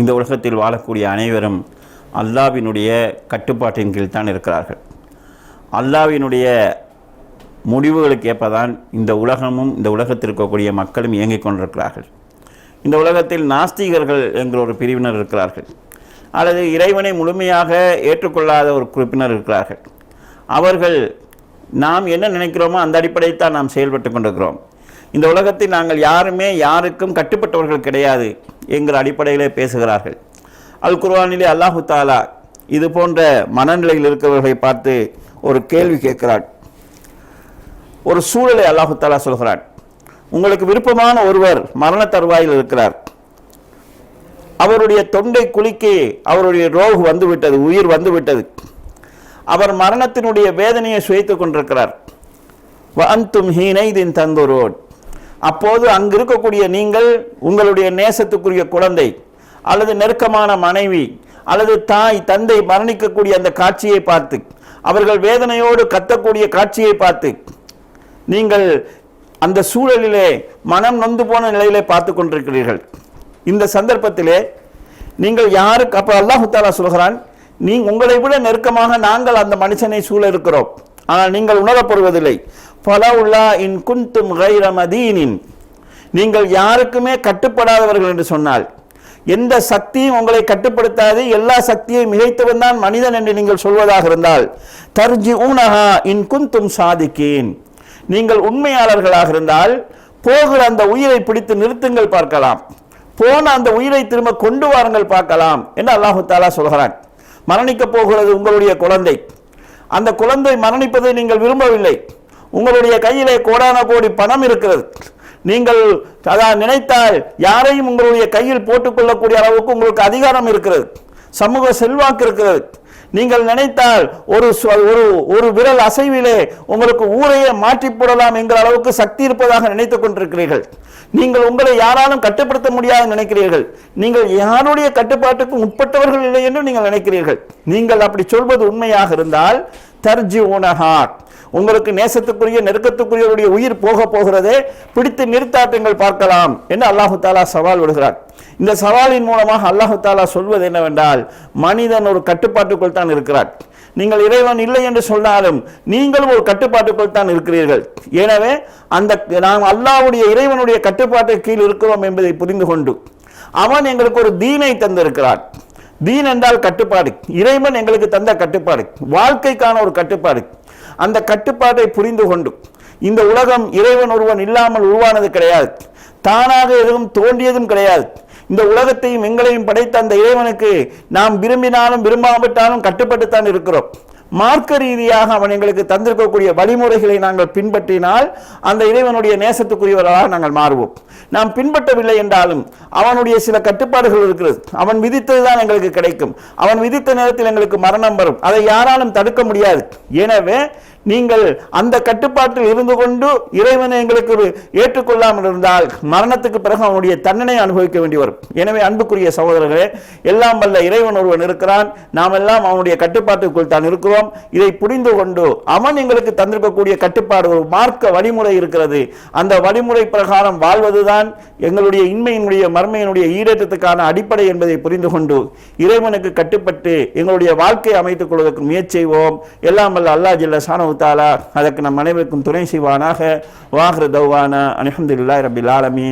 இந்த உலகத்தில் வாழக்கூடிய அனைவரும் அல்லாவினுடைய கட்டுப்பாட்டின் கீழ் தான் இருக்கிறார்கள். அல்லாவினுடைய முடிவுகளுக்கு ஏற்பதான் இந்த உலகமும் இந்த உலகத்தில் இருக்கக்கூடிய மக்களும் இயங்கிக் கொண்டிருக்கிறார்கள். இந்த உலகத்தில் நாஸ்திகர்கள் என்கிற ஒரு பிரிவினர் இருக்கிறார்கள். அல்லது இறைவனை முழுமையாக ஏற்றுக்கொள்ளாத ஒரு குறிப்பினர் இருக்கிறார்கள். அவர்கள் நாம் என்ன நினைக்கிறோமோ அந்த அடிப்படையில் தான் நாம் செயல்பட்டு கொண்டிருக்கிறோம். இந்த உலகத்தில் நாங்கள் யாருமே யாருக்கும் கட்டுப்பட்டவர்கள் கிடையாது என்கிற அடிப்படையிலே பேசுகிறார்கள். அல் குர்வானிலே அல்லாஹு தாலா இது போன்ற மனநிலையில் இருக்கிறவர்களை பார்த்து ஒரு கேள்வி கேட்கிறான். ஒரு சூழலை அல்லாஹு தாலா சொல்கிறான். உங்களுக்கு விருப்பமான ஒருவர் மரண தருவாயில் இருக்கிறார். அவருடைய தொண்டை குலுக்கி அவருடைய ரோகு வந்துவிட்டது உயிர் வந்துவிட்டது. அவர் மரணத்தினுடைய வேதனையை சுயத்துக் கொண்டிருக்கிறார். அந்தும் ஹீனைதின் தந்தோரோட் அப்போது அங்கு இருக்கக்கூடிய நீங்கள் உங்களுடைய நேசத்துக்குரிய குழந்தை அல்லது நெருக்கமான மனைவி அல்லது தாய் தந்தை மரணிக்கக்கூடிய அந்த காட்சியை பார்த்து அவர்கள் வேதனையோடு கத்தக்கூடிய காட்சியை பார்த்து நீங்கள் அந்த சூழலிலே மனம் நொந்து போன நிலையிலே பார்த்து கொண்டிருக்கிறீர்கள். இந்த சந்தர்ப்பத்திலே நீங்கள் யாருக்கு அப்போ அல்லாஹு தாலா சொல்கிறான் நீ உங்களை விட நெருக்கமாக நாங்கள் அந்த மனுஷனை சூழ இருக்கிறோம். ஆனால் நீங்கள் உணரப்படுவதில்லை. ஃபலவுல்லா இன் குந்தும் கைர மதீனின். நீங்கள் யாருக்குமே கட்டுப்படாதவர்கள் என்று சொன்னால் எந்த சக்தியும் உங்களை கட்டுப்படுத்தாது எல்லா சக்தியையும் மிகைத்தவன் தான் மனிதன் என்று நீங்கள் சொல்வதாக இருந்தால் தர்ஜி ஊனஹா இன் குந்தும் சாதிக்கேன் நீங்கள் உண்மையாளர்களாக இருந்தால் போகிற அந்த உயிரை பிடித்து நிறுத்துங்கள் பார்க்கலாம். போன அந்த உயிரை திரும்ப கொண்டு வாருங்கள் பார்க்கலாம். என்று அல்லாஹு தாலா சொல்கிறான். மரணிக்கப் போகிறது உங்களுடைய குழந்தை. அந்த குழந்தை மரணிப்பதை நீங்கள் விரும்பவில்லை. உங்களுடைய கையிலே கோடான கோடி பணம் இருக்கிறது. நீங்கள் அதான் நினைத்தால் யாரையும் உங்களுடைய கையில் போட்டுக்கொள்ளக்கூடிய அளவுக்கு உங்களுக்கு அதிகாரம் இருக்கிறது. சமூக செல்வாக்கு இருக்கிறது. நீங்கள் நினைத்தால் ஒரு ஒரு ஒரு விரல் அசைவிலே உங்களுக்கு ஊரையே மாற்றி போடலாம் என்கிற அளவுக்கு சக்தி இருப்பதாக நினைத்துக் கொண்டிருக்கிறீர்கள். நீங்கள் உங்களை யாராலும் கட்டுப்படுத்த முடியாது நினைக்கிறீர்கள். நீங்கள் யாருடைய கட்டுப்பாட்டுக்கும் உட்பட்டவர்கள் இல்லை என்று நீங்கள் நினைக்கிறீர்கள். நீங்கள் அப்படி சொல்வது உண்மையாக இருந்தால் தர்ஜி உனஹாட் உங்களுக்கு நேசத்துக்குரிய நெருக்கத்துக்குரியவருடைய உயிர் போக போகிறதே பிடித்து நிறுத்தாட்டுங்கள் பார்க்கலாம் என்று அல்லாஹு தாலா சவால் விடுகிறார் இந்த சவாலின் மூலமாக அல்லாஹு தாலா சொல்வது என்னவென்றால் மனிதன் ஒரு கட்டுப்பாட்டுக்குள் தான் இருக்கிறார் நீங்கள் இறைவன் இல்லை என்று சொன்னாலும் நீங்களும் ஒரு கட்டுப்பாட்டுக்குள் தான் இருக்கிறீர்கள். எனவே அந்த நாம் அல்லாவுடைய இறைவனுடைய கட்டுப்பாட்டு கீழ் இருக்கிறோம் என்பதை புரிந்து கொண்டு அவன் எங்களுக்கு ஒரு தீனை தந்திருக்கிறான். தீன் என்றால் கட்டுப்பாடு. இறைவன் எங்களுக்கு தந்த கட்டுப்பாடு. வாழ்க்கைக்கான ஒரு கட்டுப்பாடு. அந்த கட்டுப்பாட்டை புரிந்து கொண்டு இந்த உலகம் இறைவன் ஒருவன் இல்லாமல் உருவானது கிடையாது. தானாக எதுவும் தோன்றியதும் கிடையாது. இந்த உலகத்தையும் எங்களையும் படைத்த அந்த இறைவனுக்கு நாம் விரும்பினாலும் விரும்பாவிட்டாலும் கட்டுப்பட்டுத்தான் இருக்கிறோம். மார்க்க ரீதியாக அவன் எங்களுக்கு தந்திருக்கக்கூடிய வழிமுறைகளை நாங்கள் பின்பற்றினால் அந்த இறைவனுடைய நேசத்துக்குரியவர்களாக நாங்கள் மாறுவோம். நாம் பின்பற்றவில்லை என்றாலும் அவனுடைய சில கட்டுப்பாடுகள் இருக்கிறது. அவன் விதித்ததுதான் எங்களுக்கு கிடைக்கும். அவன் விதித்த நேரத்தில் எங்களுக்கு மரணம் வரும். அதை யாராலும் தடுக்க முடியாது. எனவே நீங்கள் அந்த கட்டுப்பாட்டில் இருந்து கொண்டு இறைவனை எங்களுக்கு ஏற்றுக்கொள்ளாமல் இருந்தால் மரணத்துக்கு பிறகு அவனுடைய தண்டனை அனுபவிக்க வேண்டி வரும். எனவே அன்புக்குரிய சகோதரர்களே எல்லாம் வல்ல இறைவன் ஒருவன் இருக்கிறான். நாம் எல்லாம் அவனுடைய கட்டுப்பாட்டுக்குள் தான் இருக்கிறோம். இதை புரிந்து கொண்டு அவன் எங்களுக்கு தந்திருக்கக்கூடிய கட்டுப்பாடு ஒரு மார்க்க வழிமுறை இருக்கிறது. அந்த வழிமுறை பிரகாரம் வாழ்வதுதான் எங்களுடைய இன்மையினுடைய மர்மையினுடைய ஈடேற்றத்துக்கான அடிப்படை என்பதை புரிந்து கொண்டு இறைவனுக்கு கட்டுப்பட்டு எங்களுடைய வாழ்க்கையை அமைத்துக் கொள்வதற்கு முயற்சி செய்வோம். எல்லாம் வல்ல அல்லாஹ் ஜல்ல ஷானஹு தாலா அதற்கு நம் அனைவருக்கும் துணை செய்வானாக. வாஹ்ரு தௌவானா அல்ஹம்துலில்லாஹி ரபில் ஆலமீன்.